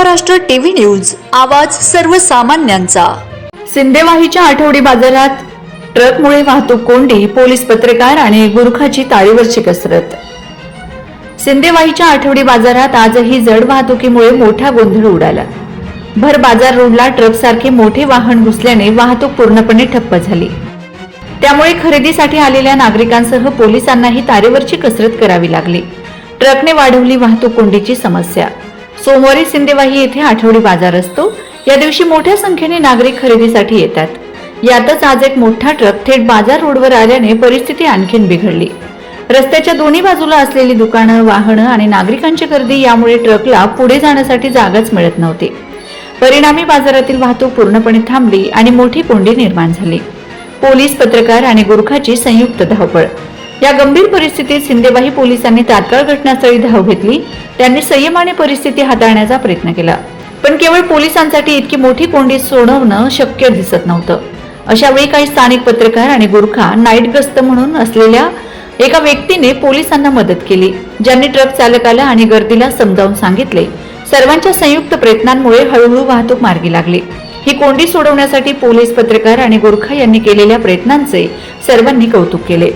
Maharashtra TV news आवाज सर्वसामान्यांचा. सिंदेवाहीच्या आठवडी बाजारात ट्रकमुळे वाहतूक कोंडी पोलीस पत्रकार आणि गुरखाची ताळीवरची कसरत. सिंदेवाहीच्या आठवडी बाजारात आजही जड वाहतुकीमुळे मोठा गोंधळ उडाला. भर बाजार रोडला ट्रकसारखे मोठे वाहन घुसल्याने वाहतूक पूर्णपणे ठप्प झाली. त्यामुळे खरेदीसाठी आलेल्या नागरिकांसह पोलिसांनाही तारेवरची कसरत करावी लागली. ट्रकने वाढवली वाहतूक कोंडीची समस्या. सोमवारी सिंदेवाही येथे आठवडी बाजार असतो. या दिवशी मोठ्या संख्येने नागरिक खरेदीसाठी येतात. यातच आज एक मोठा ट्रक थेट बाजार रोडवर आल्याने परिस्थिती आणखीन बिघडली. रस्त्याच्या दोन्ही बाजूला असलेली दुकानं वाहनं आणि नागरिकांची गर्दी यामुळे ट्रकला पुढे जाण्यासाठी जागाच मिळत नव्हती. परिणामी बाजारातील वाहतूक पूर्णपणे थांबली आणि मोठी कोंडी निर्माण झाली. पोलीस पत्रकार आणि गुरखाची संयुक्त धावपळ या गंभीर परिस्थितीत सिंदेबाही पोलिसांनी तात्काळ घटनास्थळी धाव घेतली. त्यांनी संयमाने परिस्थिती हाताळण्याचा प्रयत्न केला. पण केवळ पोलिसांसाठी इतकी मोठी कोंडी सोडवणं शक्य दिसत नव्हतं. अशा वेळी काही स्थानिक पत्रकार आणि गुरखा नाईट गस्त म्हणून असलेल्या एका व्यक्तीने पोलिसांना मदत केली ज्यांनी ट्रक चालकाला आणि गर्दीला समजावून सांगितले. सर्वांच्या संयुक्त प्रयत्नांमुळे हळूहळू वाहतूक मार्गी लागली. ही कोंडी सोडवण्यासाठी पोलीस पत्रकार आणि गोरखा यांनी केलेल्या प्रयत्नांचे सर्वांनी कौतुक केले.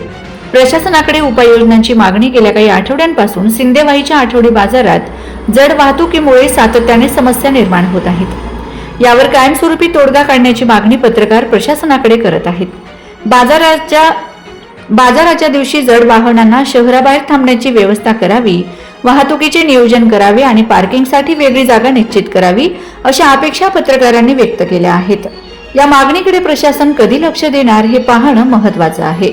प्रशासनाकडे उपाययोजनांची मागणी गेल्या काही आठवड्यांपासून सिंदेवाहीच्या आठवडी बाजारात जड वाहतुकीमुळे सातत्याने समस्या निर्माण होत आहेत. यावर कायमस्वरूपी तोडगा काढण्याची मागणी पत्रकार प्रशासनाकडे करत आहेत. बाजाराच्या बाजाराच्या दिवशी जड वाहनांना शहराबाहेर थांबण्याची व्यवस्था करावी वाहतुकीचे नियोजन करावे आणि पार्किंगसाठी वेगळी जागा निश्चित करावी अशा अपेक्षा पत्रकारांनी व्यक्त केल्या आहेत. या मागणीकडे प्रशासन कधी लक्ष देणार हे पाहणं महत्वाचं आहे.